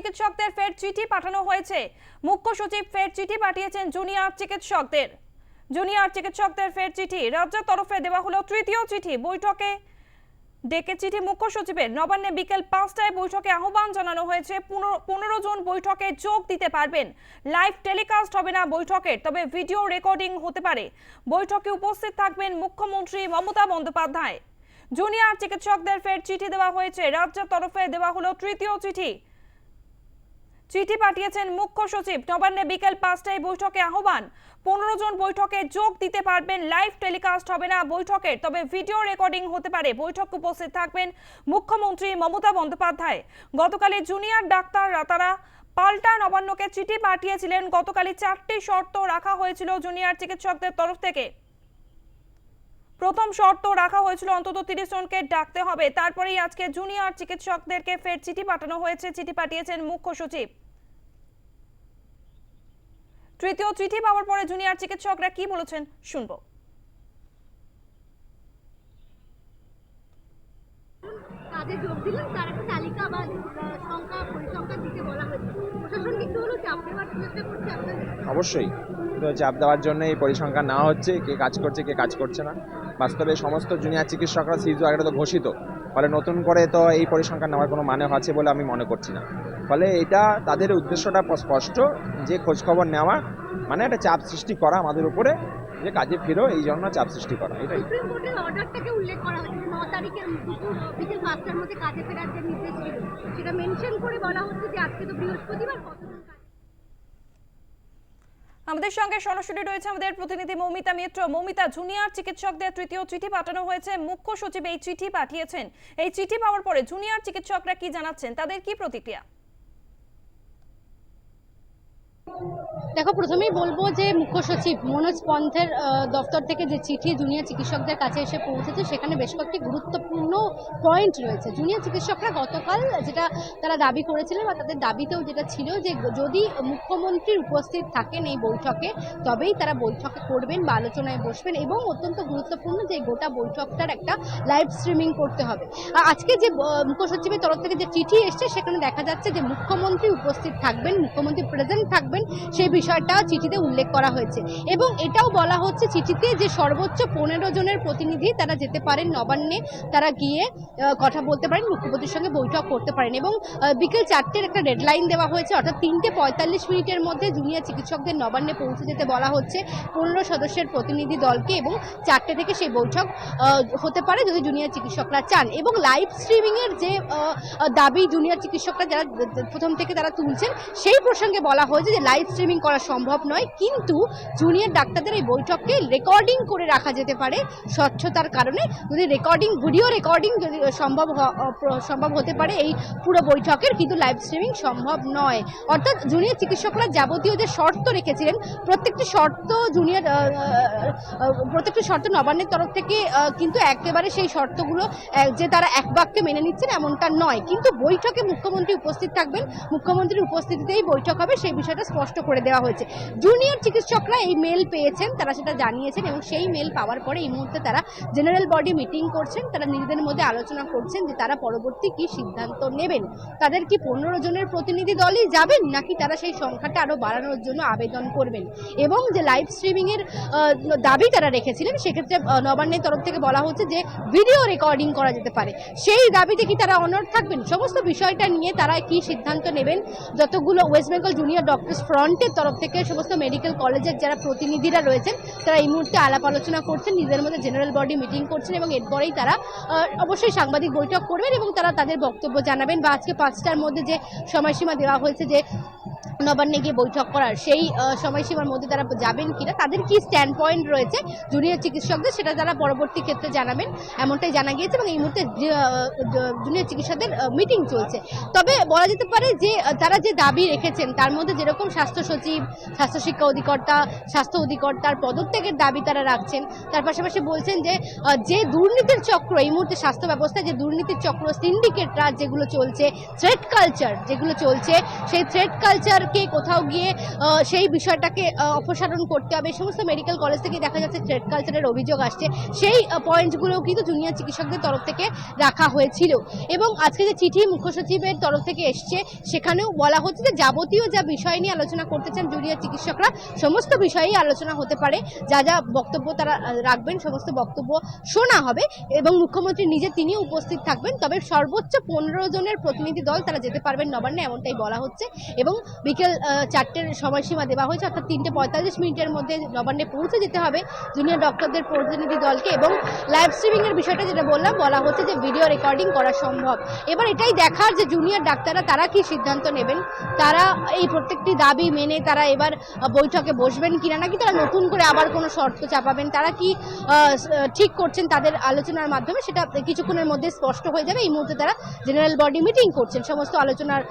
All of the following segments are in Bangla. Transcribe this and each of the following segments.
চিকিৎসকদের ফের চিঠি পাঠানো হয়েছে। মুখ্য সচিব ফের চিঠি পাঠিয়েছেন জুনিয়র চিকিৎসকদের। জুনিয়র চিকিৎসকদের ফের চিঠি। রাজ্যের তরফে দেওয়া হলো তৃতীয় চিঠি। বৈঠকে ডেকে চিঠি মুখ্য সচিবের। নবান্নে বিকেল পাঁচটায় বৈঠকে আহ্বান জানানো হয়েছে, পনেরো- জন বৈঠকে যোগ দিতে পারবেন। লাইভ টেলিকাস্ট হবে না বৈঠকের, তবে ভিডিও রেকর্ডিং হতে পারে। বৈঠকে উপস্থিত থাকবেন মুখ্যমন্ত্রী মমতা বন্দ্যোপাধ্যায়। জুনিয়র চিকিৎসকদের ফের চিঠি দেওয়া হয়েছে। রাজ্যের তরফে দেওয়া হলো তৃতীয় চিঠি। চিঠি পাঠিয়েছেন মুখ্য সচিব। নবান্নে বিকেল পাঁচটায় বৈঠকে আহ্বান। পনেরো জন বৈঠকে যোগ দিতে পারবেন, লাইভ টেলিকাস্ট হবে না বৈঠকের, তবে ভিডিও রেকর্ডিং হতে পারে। বৈঠক উপস্থিত থাকবেন মুখ্যমন্ত্রী মমতা বন্দ্যোপাধ্যায়। গতকালে জুনিয়র ডাক্তাররা তারা পাল্টা নবান্নকে চিঠি পাঠিয়েছিলেন। গতকালই চারটি শর্ত রাখা হয়েছিল জুনিয়র চিকিৎসকদের তরফ থেকে। প্রথম শর্ত রাখা হয়েছিল, অন্তত তিরিশ জনকে ডাকতে হবে। তারপরেই আজকে জুনিয়র চিকিৎসকদেরকে ফের চিঠি পাঠানো হয়েছে। চিঠি পাঠিয়েছেন মুখ্য সচিব। তৃতীয় চিঠি পাওয়ার পরে জুনিয়র চিকিৎসকরা কি বলেছেন শুনব। কাজে যোগ দিলেন তার একটা তালিকা বা সংখ্যা পরিসংখ্যা দিতে বলা হয়েছে। প্রশাসন হলেও চাপ দেওয়ার চেষ্টা করছে অবশ্যই। তো চাপ দেওয়ার জন্য এই পরিসংখ্যান নেওয়া হচ্ছে কে কাজ করছে কে কাজ করছে না। বাস্তবে সমস্ত জুনিয়র চিকিৎসকরা সিজু আগে তো ঘোষিত। ফলে নতুন করে তো এই পরিসংখ্যান নেওয়ার কোনো মানে আছে বলে আমি মনে করছি না। ফলে এটা তাদের উদ্দেশ্যটা স্পষ্ট যে খোঁজখবর নেওয়া মানে একটা চাপ সৃষ্টি করা আমাদের উপরে যে কাজে ফিরো এই জন্য চাপ সৃষ্টি করা এটাই। অর্ডারটাকে উল্লেখ করা হয়েছে ন তারিখের দুপুর বিকেল পাঁচটার মধ্যে কাজে ফেরার যে নির্দেশ ছিল সেটা মেনশন করে বলা হচ্ছে যে আজকে তো বৃহস্পতিবার কতজন আমাদের সঙ্গে সরাসরি রয়েছে আমাদের প্রতিনিধি মৌমিতা মিত্র। মৌমিতা জুনিয়র চিকিৎসকদের তৃতীয় চিঠি পাঠানো হয়েছে। মুখ্য সচিব এই চিঠি পাঠিয়েছেন। এই চিঠি পাওয়ার পরে জুনিয়র চিকিৎসকরা কি জানাচ্ছেন তাদের কি প্রতিক্রিয়া? দেখো, প্রথমেই বলব যে মুখ্য সচিব মনোজ পন্থের দপ্তর থেকে যে চিঠি জুনিয়র চিকিৎসকদের কাছে এসে পৌঁছেছে, সেখানে বেশ কয়েকটি গুরুত্বপূর্ণ পয়েন্ট রয়েছে। জুনিয়র চিকিৎসকরা গতকাল যেটা তারা দাবি করেছিলেন বা তাদের দাবিতেও যেটা ছিল যে যদি মুখ্যমন্ত্রী উপস্থিত থাকেন এই বৈঠকে, তবেই তারা বৈঠকে করবেন বা আলোচনায় বসবেন এবং অত্যন্ত গুরুত্বপূর্ণ যে গোটা বৈঠকটার একটা লাইভ স্ট্রিমিং করতে হবে। আজকে যে মুখ্য সচিবের তরফ থেকে যে চিঠি এসছে, সেখানে দেখা যাচ্ছে যে মুখ্যমন্ত্রী উপস্থিত থাকবেন, মুখ্যমন্ত্রী প্রেজেন্ট থাকবেন সেই বিষয়টা চিঠিতে উল্লেখ করা হয়েছে। এবং এটাও বলা হচ্ছে চিঠিতে যে সর্বোচ্চ পনেরো জনের প্রতিনিধি তারা যেতে পারেন নবান্নে, তারা গিয়ে কথা বলতে পারেন, মুখ্যমন্ত্রীর সঙ্গে বৈঠক করতে পারেন এবং বিকেল চারটের একটা ডেডলাইন দেওয়া হয়েছে। অর্থাৎ তিনটে পঁয়তাল্লিশ মিনিটের মধ্যে জুনিয়র চিকিৎসকদের নবান্নে পৌঁছে যেতে বলা হচ্ছে পনেরো সদস্যের প্রতিনিধি দলকে এবং চারটে থেকে সেই বৈঠক হতে পারে যদি জুনিয়র চিকিৎসকরা চান। এবং লাইভ স্ট্রিমিংয়ের যে দাবি জুনিয়র চিকিৎসকরা যারা, প্রথম থেকে তারা তুলছেন, সেই প্রসঙ্গে বলা হয়েছে যে লাইভ স্ট্রিমিং করা সম্ভব নয়, কিন্তু জুনিয়র ডাক্তারদের এই বৈঠককে রেকর্ডিং করে রাখা যেতে পারে স্বচ্ছতার কারণে। যদি রেকর্ডিং ভিডিও রেকর্ডিং যদি সম্ভব সম্ভব হতে পারে এই পুরো বৈঠকের, কিন্তু লাইভ স্ট্রিমিং সম্ভব নয়। অর্থাৎ জুনিয়র চিকিৎসকরা যাবতীয় যে শর্ত রেখেছিলেন, প্রত্যেকটি শর্ত জুনিয়র প্রত্যেকটি শর্ত নবান্নের তরফ থেকে কিন্তু একেবারে সেই শর্তগুলো যে তারা এক বাক্যে মেনে নিচ্ছেন এমনটা নয়। কিন্তু বৈঠকে মুখ্যমন্ত্রী উপস্থিত থাকবেন। মুখ্যমন্ত্রীর উপস্থিতিতেই বৈঠক হবে, সেই বিষয়টা স্পষ্ট করে দেওয়া হয়েছে। জুনিয়র চিকিৎসকরা এই মেল পেয়েছেন, তারা সেটা জানিয়েছেন এবং সেই মেল পাওয়ার পরে এই মুহূর্তে তারা জেনারেল বডি মিটিং করছেন। তারা নিজেদের মধ্যে আলোচনা করছেন যে তারা পরবর্তী কি সিদ্ধান্ত নেবেন। তাদের কি পনেরো জনের প্রতিনিধি দলই যাবেন, নাকি তারা সেই সংখ্যাটা আরও বাড়ানোর জন্য আবেদন করবেন? এবং যে লাইভ স্ট্রিমিংয়ের দাবি তারা রেখেছিলেন, সেক্ষেত্রে নবান্নের তরফ থেকে বলা হচ্ছে যে ভিডিও রেকর্ডিং করা যেতে পারে। সেই দাবিতে কি তারা অনড় থাকবেন? সমস্ত বিষয়টা নিয়ে তারা কি সিদ্ধান্ত নেবেন? যতগুলো ওয়েস্ট বেঙ্গল জুনিয়র ডক্টরস ফ্রন্টের তরফ থেকে সমস্ত মেডিকেল কলেজের যারা প্রতিনিধিরা রয়েছেন, তারা এই মুহূর্তে আলাপ আলোচনা করছেন নিজের মধ্যে জেনারেল বডি মিটিং করছেন এবং এরপরেই তারা অবশ্যই সাংবাদিক বৈঠক করবেন এবং তারা তাদের বক্তব্য জানাবেন। বা আজকে পাঁচটার মধ্যে যে সময়সীমা দেওয়া হয়েছে যে নবান্নে গিয়ে বৈঠক করার সেই সময়সীমার মধ্যে তারা যাবেন কিনা, তাদের কি স্ট্যান্ড পয়েন্ট রয়েছে জুনিয়র চিকিৎসকদের সেটা তারা পরবর্তী ক্ষেত্রে জানাবেন। এমনটাই জানা গিয়েছে এবং এই মুহূর্তে জুনিয়র চিকিৎসকদের মিটিং চলছে। তবে বলা যেতে পারে যে তারা যে দাবি রেখেছেন, তার মধ্যে যেরকম স্বাস্থ্য সচিব, স্বাস্থ্য শিক্ষা অধিকর্তা, স্বাস্থ্য অধিকর্তার পদত্যাগের দাবি তারা রাখছেন, তার পাশাপাশি বলছেন যে যে দুর্নীতির চক্র, এই মুহূর্তে স্বাস্থ্য ব্যবস্থায় যে দুর্নীতির চক্র সিন্ডিকেট রাজ যেগুলো চলছে থ্রেড কালচার যেগুলো চলছে, সেই থ্রেড কালচার তাকে কোথাও গিয়ে সেই বিষয়টাকে অপসারণ করতে হবে। এই সমস্ত মেডিকেল কলেজ থেকে দেখা যাচ্ছে ট্রেড কালচারের অভিযোগ আসছে। সেই পয়েন্টগুলোও কিন্তু জুনিয়র চিকিৎসকদের তরফ থেকে রাখা হয়েছিল। এবং আজকে যে চিঠি মুখ্য সচিবের তরফ থেকে এসছে, সেখানেও বলা হচ্ছে যে যাবতীয় যা বিষয় নিয়ে আলোচনা করতে চান জুনিয়র চিকিৎসকরা, সমস্ত বিষয়েই আলোচনা হতে পারে। যা যা বক্তব্য তারা রাখবেন, সমস্ত বক্তব্য শোনা হবে। এবং মুখ্যমন্ত্রী নিজে তিনিও উপস্থিত থাকবেন। তবে সর্বোচ্চ পনেরো জনের প্রতিনিধি দল তারা যেতে পারবেন নবান্নে, এমনটাই বলা হচ্ছে। এবং বিকেল চারটের সময়সীমা দেওয়া হয়েছে, অর্থাৎ তিনটে পঁয়তাল্লিশ মিনিটের মধ্যে নবান্নে পৌঁছে যেতে হবে জুনিয়র ডক্টরদের প্রতিনিধি দলকে এবং লাইভ স্ট্রিমিংয়ের বিষয়টা যেটা বললাম, বলা হচ্ছে যে ভিডিও রেকর্ডিং করা সম্ভব। এবার এটাই দেখার যে জুনিয়র ডাক্তাররা তারা কি সিদ্ধান্ত নেবেন? তারা এই প্রত্যেকটি দাবি মেনে তারা এবার বৈঠকে বসবেন কিনা, নাকি তারা নতুন করে আবার কোনো শর্ত চাপাবেন? তারা কি ঠিক করছেন তাদের আলোচনার মাধ্যমে? সেটা কিছুক্ষণের মধ্যে স্পষ্ট হয়ে যাবে। এই মুহূর্তে তারা জেনারেল বডি মিটিং করছেন। সমস্ত আলোচনার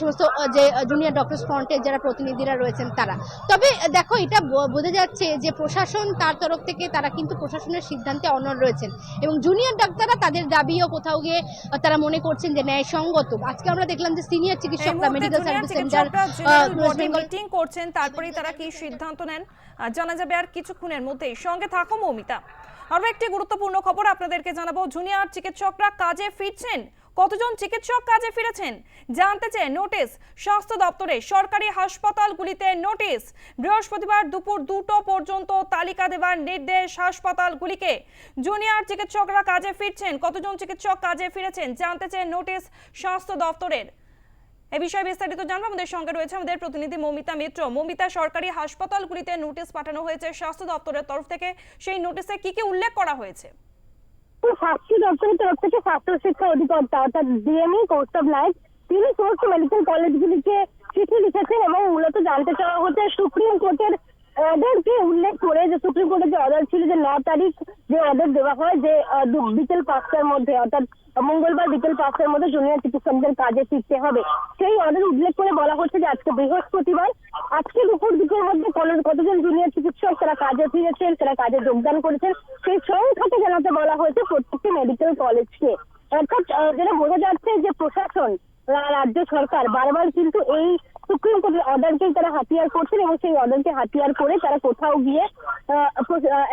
সমস্ত যে জুনিয়র ডক্টর ফ্রন্টের যারা প্রতিনিধিরা রয়েছেন তারা। তবে দেখো এটা বোঝা যাচ্ছে যে প্রশাসন তার তরফ থেকে তারা কিন্তু প্রশাসনের সিদ্ধান্তে অনড় রয়েছেন এবং জুনিয়র ডাক্তাররা তাদের দাবিও কোথাও গিয়ে তারা মনে করছেন যে ন্যায়সঙ্গত। আজকে আমরা দেখলাম যে সিনিয়র চিকিৎসকরা মেডিকেল সার্ভিস সেন্টার মিটিং করছেন তারপরেই তারা কি সিদ্ধান্ত নেন? জানা যাবে আর কিছুক্ষণের মধ্যেই। সঙ্গে থাকো মৌমিতা। আরও একটি গুরুত্বপূর্ণ খবর আপনাদেরকে জানাব। জুনিয়র চিকিৎসকরা কাজে ফিরছেন। কতজন চিকিৎসক কাজে ফিরেছেন? জানতে চেয়ে নোটিশ। স্বাস্থ্য দপ্তরে সরকারি হাসপাতালগুলিতে নোটিশ। বৃহস্পতিবার দুপুর দুটো পর্যন্ত তালিকা দেওয়ার নির্দেশ হাসপাতালগুলিকে। জুনিয়র চিকিৎসকরা কাজে ফিরছেন। কতজন চিকিৎসক কাজে ফিরেছেন? জানতে চেয়ে নোটিশ স্বাস্থ্য দপ্তরের। এ বিষয়ে বিস্তারিত জানব। আমাদের সঙ্গে রয়েছে আমাদের প্রতিনিধি মমিতা মিত্র। মমিতা, সরকারি হাসপাতালগুলিতে নোটিশ পাঠানো হয়েছে স্বাস্থ্য দপ্তরের তরফ থেকে। সেই নোটিশে কি কি উল্লেখ করা হয়েছে? স্বাস্থ্য দপ্তরের তরফ থেকে স্বাস্থ্য শিক্ষা অধিকর্তা অর্থাৎ ডিএমই কৌস্তব নায়ক তিনি সমস্ত মেডিকেল কলেজগুলিকে চিঠি লিখেছেন এবং মূলত জানতে চাওয়া হচ্ছে সুপ্রিম কোর্টের অর্ডারকে উল্লেখ করে যে সুপ্রিম কোর্টের যে অর্ডার ছিল যে ন তারিখ যে অর্ডার দেওয়া হয়, যে বিকেল পাঁচটার মধ্যে, অর্থাৎ মঙ্গলবার বিকেল পাঁচটার মধ্যে জুনিয়র চিকিৎসকদের কাজে ফিরতে হবে। সেই অর্ডার উল্লেখ করে বলা হচ্ছে যে আজকে বৃহস্পতিবার আজকে দুপুর দুটোর মধ্যে কতজন জুনিয়র চিকিৎসক তারা কাজে ফিরেছেন, তারা কাজে যোগদান করেছেন, সেই সংখ্যাকে জানাতে বলা হয়েছে প্রত্যেকটি মেডিকেল কলেজকে অর্থাৎ যেটা বোঝা যাচ্ছে যে প্রশাসন রাজ্য সরকার বারবার কিন্তু এই সুপ্রিম কোর্টের অর্ডারকেই তারা হাতিয়ার করছেন এবং সেই অর্ডারকে হাতিয়ার করে তারা কোথাও গিয়ে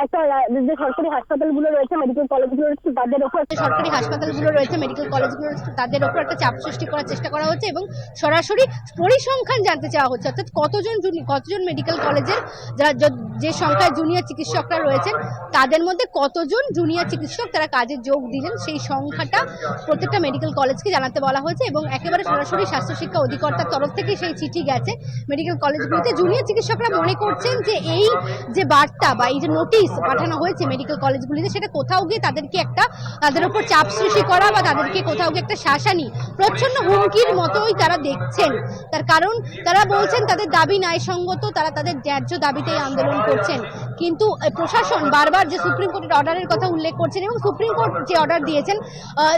একটা যে সরকারি হাসপাতালগুলো রয়েছে মেডিকেল কলেজগুলো রয়েছে, তাদের ওপর একটা সরকারি হাসপাতালগুলো রয়েছে মেডিকেল কলেজগুলো রয়েছে, তাদের ওপর একটা চাপ সৃষ্টি করার চেষ্টা করা হচ্ছে এবং সরাসরি পরিসংখ্যান জানতে চাওয়া হচ্ছে। অর্থাৎ কতজন কতজন মেডিকেল কলেজের যারা য- সংখ্যায় জুনিয়র চিকিৎসকরা রয়েছেন, তাদের মধ্যে কতজন জুনিয়র চিকিৎসক তারা কাজে যোগ দিলেন, সেই সংখ্যাটা প্রত্যেকটা মেডিকেল কলেজকে জানাতে বলা হয়েছে এবং একেবারে সরাসরি স্বাস্থ্য শিক্ষা অধিকর্তার তরফ থেকে সেই চিঠি গেছে মেডিকেল কলেজগুলোতে জুনিয়র চিকিৎসকরা মনে করছেন যে এই যে বার্তা বা এই যে নোটিশ পাঠানো হয়েছে মেডিকেল কলেজগুলিতে সেটা কোথাও গিয়ে তাদেরকে একটা, তাদের উপর চাপ সৃষ্টি করা বা তাদেরকে কোথাও গিয়ে একটা শাসানি, প্রচ্ছন্ন হুমকির মতোই তারা দেখছেন। তার কারণ, তারা বলছেন তাদের দাবি ন্যায়সঙ্গত, তারা তাদের ন্যায্য দাবিতেই আন্দোলন করছেন। কিন্তু প্রশাসন বারবার যে সুপ্রিম কোর্টের অর্ডারের কথা উল্লেখ করছেন এবং সুপ্রিম কোর্ট যে অর্ডার দিয়েছেন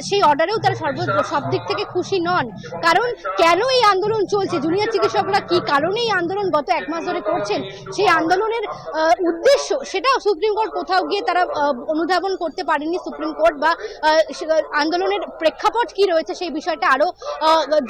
সেই অর্ডারেও তারা সর্ব, সব দিক থেকে খুশি নন। কারণ, কেন এই আন্দোলন চলছে? জুনিয়র চিকিৎসকরা কি কারণে এই আন্দোলন গত এক মাস ধরে করছেন? সেই আন্দোলনের উদ্দেশ্য, সেটাও সুপ্রিম কোর্ট কোথাও গিয়ে তারা অনুধাবন করতে পারেনি সুপ্রিম কোর্ট বা আন্দোলনের প্রেক্ষাপট কি রয়েছে সেই বিষয়টা আরও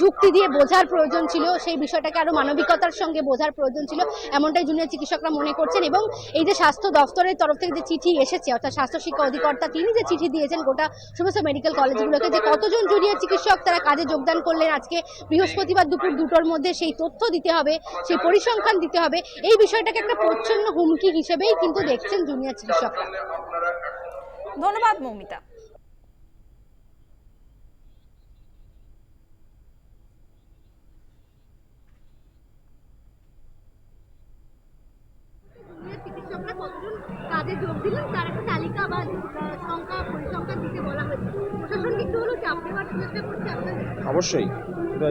যুক্তি দিয়ে বোঝার প্রয়োজন ছিল। সেই বিষয়টাকে আরও মানবিকতার সঙ্গে বোঝার প্রয়োজন ছিল। এমনটাই জুনিয়র চিকিৎসকরা মনে করছেন এবং এই যে স্বাস্থ্য দফতরের তরফ থেকে যে চিঠি এসেছে, অর্থাৎ স্বাস্থ্য শিক্ষা অধিকর্তা তিনি যে চিঠি দিয়েছেন গোটা সমস্ত মেডিকেল কলেজগুলোকে যে কতজন জুনিয়র চিকিৎসক তারা কাজে যোগদান করলেন আজকে বৃহস্পতিবার দুপুর দুটোর মধ্যে সেই তথ্য দিতে হবে, সেই পরিসংখ্যান দিতে হবে, এই বিষয়টাকে একটা প্রচ্ছন্ন হুমকি হিসেবেই কিন্তু দেখছেন জুনিয়র চিকিৎসকরা। ধন্যবাদ মৌমিতা। অবশ্যই।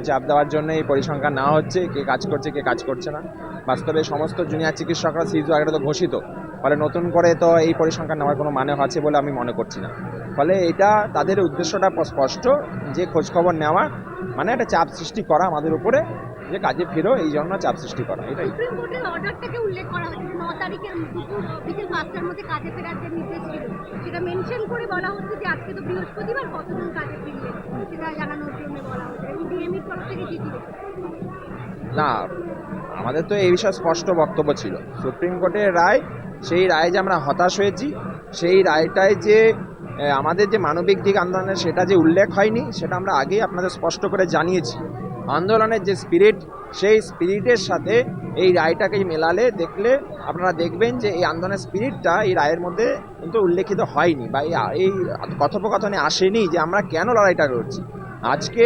চাপ দেওয়ার জন্য এই পরিসংখ্যান নেওয়া হচ্ছে, কে কাজ করছে, কে কাজ করছে না। বাস্তবে সমস্ত জুনিয়ার চিকিৎসকরা সিজু আগে তো ঘোষিত। ফলে নতুন করে তো এই পরিসংখ্যান নেওয়ার কোনো মানে আছে বলে আমি মনে করছি না। ফলে এটা তাদের উদ্দেশ্যটা স্পষ্ট যে খোঁজখবর নেওয়া মানে একটা চাপ সৃষ্টি করা আমাদের উপরে যে কাজে ফিরো এই জন্য চাপ সৃষ্টি করা এটাই। সুপ্রিম কোর্টের অর্ডারটাকে উল্লেখ করা হয়েছে তারিখের বিকেল পাঁচটার মধ্যে কাজে ফেরার যে নির্দেশ ছিল সেটা মেনশন করে বলা হচ্ছে যে আজকে তো বৃহস্পতিবার কতজন কাজে ফিরলেন সেটা জানানোর জন্য বলা হচ্ছে। এবং ডিএমই তরফ থেকে চিঠি না আমাদের তো এই বিষয়ে স্পষ্ট বক্তব্য ছিল। সুপ্রিম কোর্টের রায় সেই রায়ে যে আমরা হতাশ হয়েছি, সেই রায়টায় যে আমাদের যে মানবিক দিক আন্দোলনের সেটা যে উল্লেখ হয়নি, সেটা আমরা আগেই আপনাদের স্পষ্ট করে জানিয়েছি। আন্দোলনের যে স্পিরিট সেই স্পিরিটের সাথে এই রায়টাকে মেলালে, দেখলে আপনারা দেখবেন যে এই আন্দোলনের স্পিরিটটা এই রায়ের মধ্যে কিন্তু উল্লেখিত হয়নি বা এই কথোপকথনে আসেনি যে আমরা কেন লড়াইটা করছি আজকে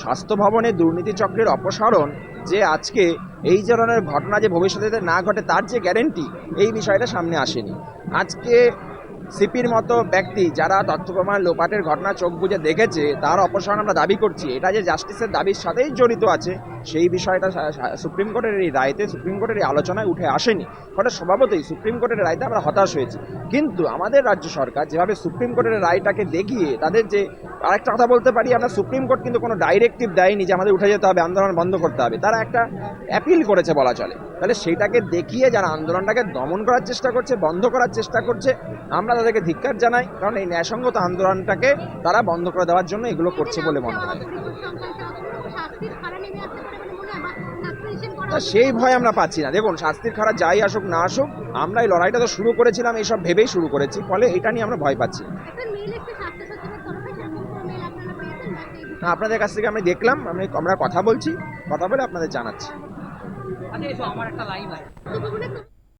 স্বাস্থ্য ভবনে দুর্নীতি চক্রের অপসারণ যে আজকে এই ধরনের ঘটনা যে ভবিষ্যতে যাতে না ঘটে, তার যে গ্যারেন্টি এই বিষয়টা সামনে আসেনি। আজকে সিপির মতো ব্যক্তি যারা তথ্য প্রমাণ লোপাটের ঘটনা চোখ বুঝে দেখেছে, তার অপসারণ আমরা দাবি করছি। এটা যে জাস্টিসের দাবির সাথেই জড়িত আছে সেই বিষয়টা সুপ্রিম কোর্টের এই রায়তে, সুপ্রিম কোর্টের এই আলোচনায় উঠে আসেনি। ফলে স্বভাবতই সুপ্রিম কোর্টের রায়তে আমরা হতাশ হয়েছি। কিন্তু আমাদের রাজ্য সরকার যেভাবে সুপ্রিম কোর্টের রায়টাকে দেখিয়ে তাদের যে, আরেকটা কথা বলতে পারি, আমরা সুপ্রিম কোর্ট কিন্তু কোনো ডাইরেক্টিভ দেয়নি যে আমাদের উঠে যেতে হবে, আন্দোলন বন্ধ করতে হবে। তারা একটা অ্যাপিল করেছে বলা চলে। তাহলে সেইটাকে দেখিয়ে যারা আন্দোলনটাকে দমন করার চেষ্টা করছে, বন্ধ করার চেষ্টা করছে, আমরা তাদেরকে ধিক্কার জানাই। কারণ এই ন্যায়সঙ্গত আন্দোলনটাকে তারা বন্ধ করে দেওয়ার জন্য এগুলো করছে বলে মনে হয়। তা সেই ভয় আমরা পাচ্ছি না। দেখুন শাস্তির খারাপ যাই আসুক না আসুক আমরা এই লড়াইটা তো শুরু করেছিলাম এইসব ভেবেই শুরু করেছি ফলে এটা নিয়ে আমরা ভয় পাচ্ছি। না। আপনাদের কাছ থেকে আমি দেখলাম আমি আমরা কথা বলছি কথা বলে আপনাদের জানাচ্ছি। আমার একটা ভবনে